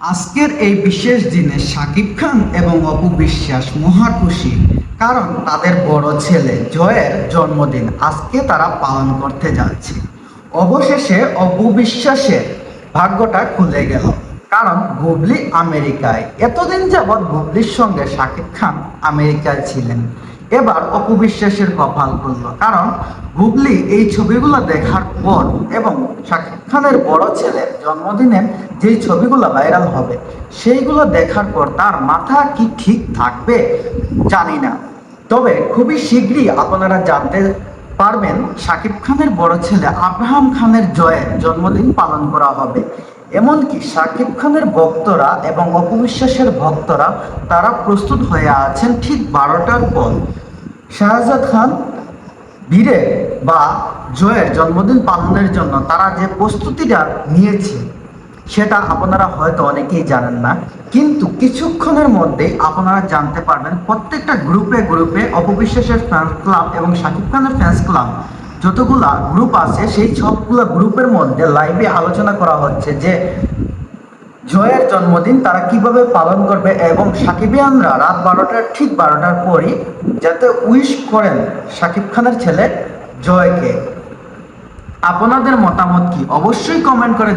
আজকের এই বিশেষ দিনে শাকিব খান এবং অপু বিশ্বাস মহা খুশি, কারণ তাদের বড় ছেলে জয়ের জন্মদিন আজকে তারা পালন করতে যাচ্ছে। অবশেষে অপু বিশ্বাসের ভাগ্যটা খুলে গেল, কারণ বুবলি আমেরিকায়। এতদিন যাবৎ বুবলির সঙ্গে শাকিব খান আমেরিকায় ছিলেন। এবার অপু বিশ্বাসের কপাল খুলল, কারণ হুগলি এই ছবিগুলো দেখার পর এবং শাকিব খানের বড় ছেলের জন্মদিনের যেই ছবিগুলো ভাইরাল হবে, সেইগুলো দেখার পর তার মাথা কি ঠিক থাকবে জানি না। তবে খুবই শীঘ্রই আপনারা জানতে পারবেন, শাকিব খানের বড় ছেলে আব্রাহাম খানের জয়ের জন্মদিন পালন করা হবে। এমনকি শাকিব খানের ভক্তরা এবং অপবিশ্বাসের ভক্তরা তারা প্রস্তুত হয়ে আছেন ঠিক বারোটার পর। শাহজাদ খান বীরে বা জয়ের জন্মদিন পালনের জন্য তারা যে প্রস্তুতিটা নিয়েছে, সেটা আপনারা হয়তো অনেকেই জানেন না, কিন্তু কিছুক্ষণের মধ্যেই আপনারা জানতে পারবেন প্রত্যেকটা গ্রুপে গ্রুপে অপবিশ্বাসের ফ্যান্স ক্লাব এবং শাকিব খানের ফ্যান্স ক্লাব যতগুলা গ্রুপ আছে, সেই সবগুলো গ্রুপের মধ্যে লাইভে আলোচনা করা হচ্ছে যে, জয়ের জন্মদিন তারা কীভাবে পালন করবে এবং সাকিবিয়ানরা রাত বারোটার ঠিক বারোটার পরই যাতে উইশ করেন সাকিব খানের ছেলে জয়কে আপনাদের মতামত কি অবশ্যই কমেন্ট করে।